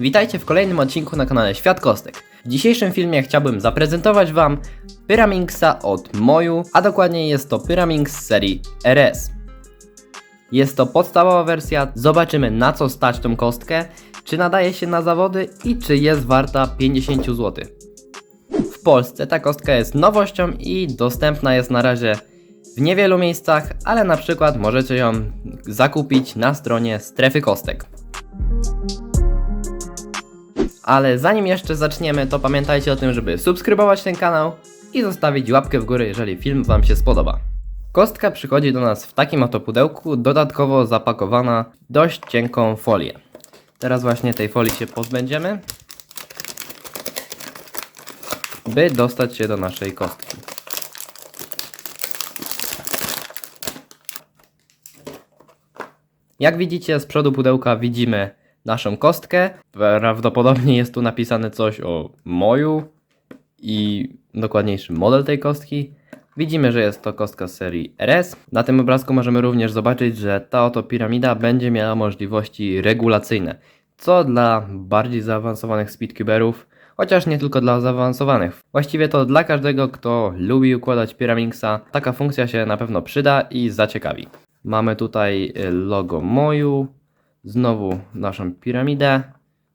Witajcie w kolejnym odcinku na kanale Świat Kostek. W dzisiejszym filmie chciałbym zaprezentować Wam Pyraminxa od Moju, a dokładniej jest to Pyraminx z serii RS. Jest to podstawowa wersja, zobaczymy na co stać tą kostkę, czy nadaje się na zawody i czy jest warta 50 zł. W Polsce ta kostka jest nowością i dostępna jest na razie w niewielu miejscach, ale na przykład możecie ją zakupić na stronie strefy kostek. Ale zanim jeszcze zaczniemy, to pamiętajcie o tym, żeby subskrybować ten kanał i zostawić łapkę w górę, jeżeli film Wam się spodoba. Kostka przychodzi do nas w takim oto pudełku, dodatkowo zapakowana w dość cienką folię. Teraz właśnie tej folii się pozbędziemy, by dostać się do naszej kostki. Jak widzicie z przodu pudełka widzimy naszą kostkę. Prawdopodobnie jest tu napisane coś o moju i dokładniejszy model tej kostki. Widzimy, że jest to kostka z serii RS. Na tym obrazku możemy również zobaczyć, że ta oto piramida będzie miała możliwości regulacyjne, co dla bardziej zaawansowanych speedcuberów, chociaż nie tylko dla zaawansowanych. Właściwie to dla każdego, kto lubi układać Pyraminxa, taka funkcja się na pewno przyda i zaciekawi. Mamy tutaj logo moju, znowu naszą piramidę.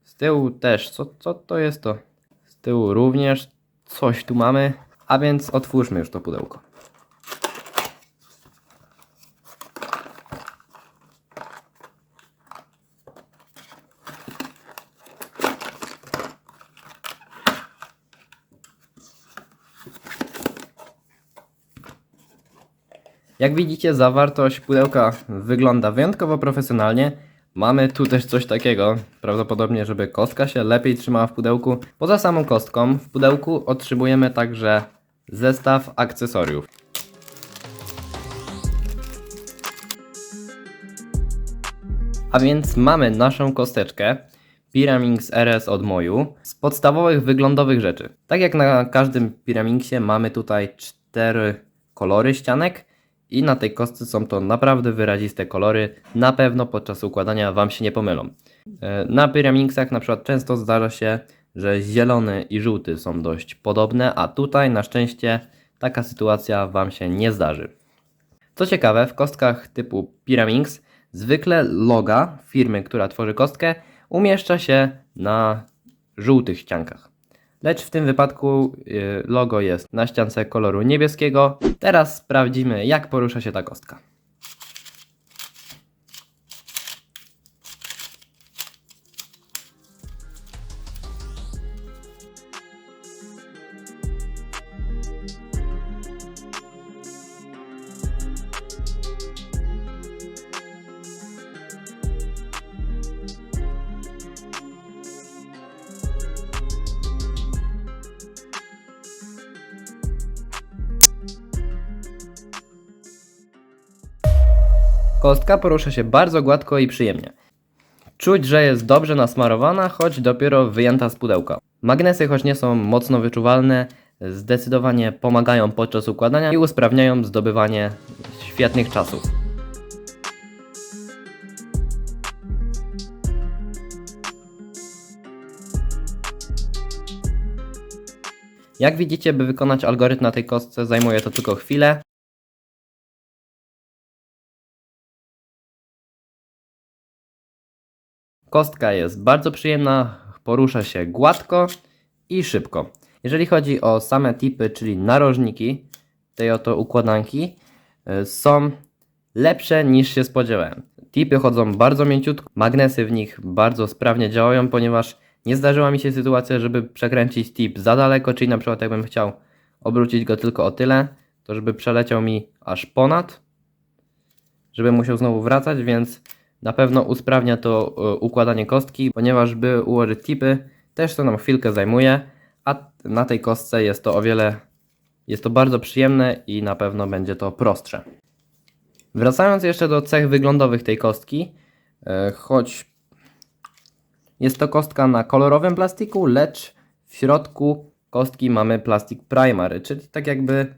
Z tyłu też, co, co to jest to? Z tyłu również coś tu mamy, a więc otwórzmy już to pudełko. Jak widzicie, zawartość pudełka wygląda wyjątkowo profesjonalnie. Mamy tu też coś takiego, prawdopodobnie, żeby kostka się lepiej trzymała w pudełku. Poza samą kostką, w pudełku otrzymujemy także zestaw akcesoriów. A więc mamy naszą kosteczkę Pyraminx RS od Moju z podstawowych wyglądowych rzeczy. Tak jak na każdym Pyramixie mamy tutaj cztery kolory ścianek i na tej kostce są to naprawdę wyraziste kolory. Na pewno podczas układania Wam się nie pomylą. E, Na Pyramixach na przykład często zdarza się, że zielony i żółty są dość podobne, a tutaj na szczęście taka sytuacja Wam się nie zdarzy. Co ciekawe, w kostkach typu Pyraminx zwykle loga firmy, która tworzy kostkę, umieszcza się na żółtych ściankach. Lecz w tym wypadku y, logo jest na ściance koloru niebieskiego. Teraz sprawdzimy, jak porusza się ta kostka. Kostka porusza się bardzo gładko i przyjemnie. Czuć, że jest dobrze nasmarowana, choć dopiero wyjęta z pudełka. Magnesy, choć nie są mocno wyczuwalne, zdecydowanie pomagają podczas układania i usprawniają zdobywanie świetnych czasów. Jak widzicie, by wykonać algorytm na tej kostce zajmuje to tylko chwilę. Kostka jest bardzo przyjemna, porusza się gładko i szybko. Jeżeli chodzi o same tipy, czyli narożniki tej oto układanki, y, są lepsze niż się spodziewałem. Tipy chodzą bardzo mięciutko, magnesy w nich bardzo sprawnie działają, ponieważ nie zdarzyła mi się sytuacja, żeby przekręcić tip za daleko, czyli na przykład jakbym chciał obrócić go tylko o tyle, to żeby przeleciał mi aż ponad, żeby musiał znowu wracać, więc na pewno usprawnia to e, układanie kostki, ponieważ by ułożyć tipy też to nam chwilkę zajmuje, a na tej kostce jest to o wiele, jest to bardzo przyjemne i na pewno będzie to prostsze. Wracając jeszcze do cech wyglądowych tej kostki, e, choć jest to kostka na kolorowym plastiku, lecz w środku kostki mamy plastik primary, czyli tak jakby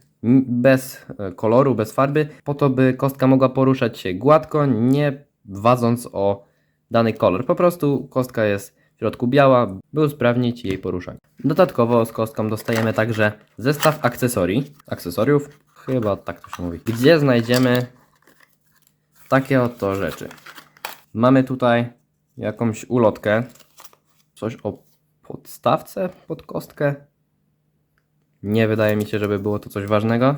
bez e, koloru, bez farby, po to by kostka mogła poruszać się gładko, nie wadząc o dany kolor. Po prostu kostka jest w środku biała, by usprawnić jej poruszanie. Dodatkowo z kostką dostajemy także zestaw akcesorii, akcesoriów, chyba tak to się mówi, gdzie znajdziemy takie oto rzeczy. Mamy tutaj jakąś ulotkę, coś o podstawce pod kostkę. Nie wydaje mi się, żeby było to coś ważnego.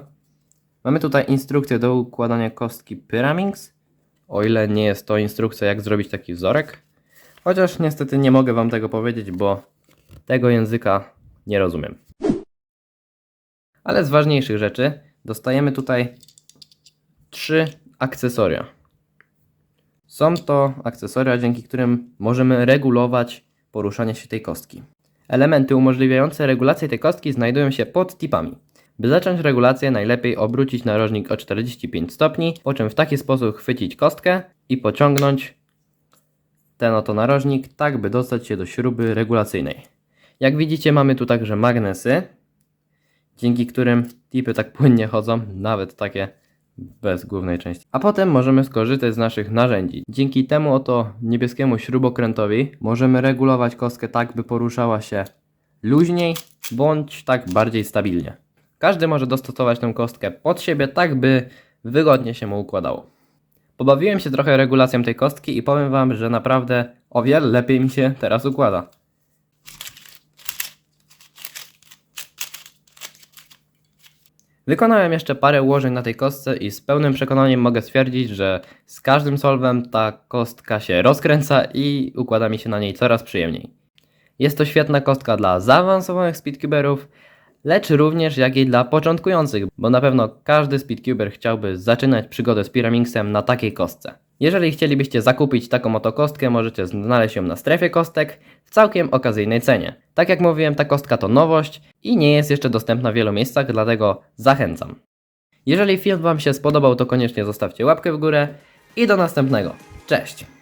Mamy tutaj instrukcję do układania kostki Pyraminx, o ile nie jest to instrukcja jak zrobić taki wzorek. Chociaż niestety nie mogę Wam tego powiedzieć, bo tego języka nie rozumiem. Ale z ważniejszych rzeczy dostajemy tutaj trzy akcesoria. Są to akcesoria, dzięki którym możemy regulować poruszanie się tej kostki. Elementy umożliwiające regulację tej kostki znajdują się pod tipami. By zacząć regulację, najlepiej obrócić narożnik o 45 stopni, po czym w taki sposób chwycić kostkę i pociągnąć ten oto narożnik, tak by dostać się do śruby regulacyjnej. Jak widzicie, mamy tu także magnesy, dzięki którym tipy tak płynnie chodzą, nawet takie bez głównej części. A potem możemy skorzystać z naszych narzędzi. Dzięki temu oto niebieskiemu śrubokrętowi możemy regulować kostkę tak, by poruszała się luźniej, bądź tak bardziej stabilnie. Każdy może dostosować tę kostkę pod siebie tak, by wygodnie się mu układało. Pobawiłem się trochę regulacją tej kostki i powiem Wam, że naprawdę o wiele lepiej mi się teraz układa. Wykonałem jeszcze parę ułożeń na tej kostce i z pełnym przekonaniem mogę stwierdzić, że z każdym solwem ta kostka się rozkręca i układa mi się na niej coraz przyjemniej. Jest to świetna kostka dla zaawansowanych speedcuberów, lecz również jak i dla początkujących, bo na pewno każdy speedcuber chciałby zaczynać przygodę z Pyraminxem na takiej kostce. Jeżeli chcielibyście zakupić taką oto kostkę, możecie znaleźć ją na strefie kostek w całkiem okazyjnej cenie. Tak jak mówiłem, ta kostka to nowość i nie jest jeszcze dostępna w wielu miejscach, dlatego zachęcam. Jeżeli film Wam się spodobał, to koniecznie zostawcie łapkę w górę i do następnego. Cześć!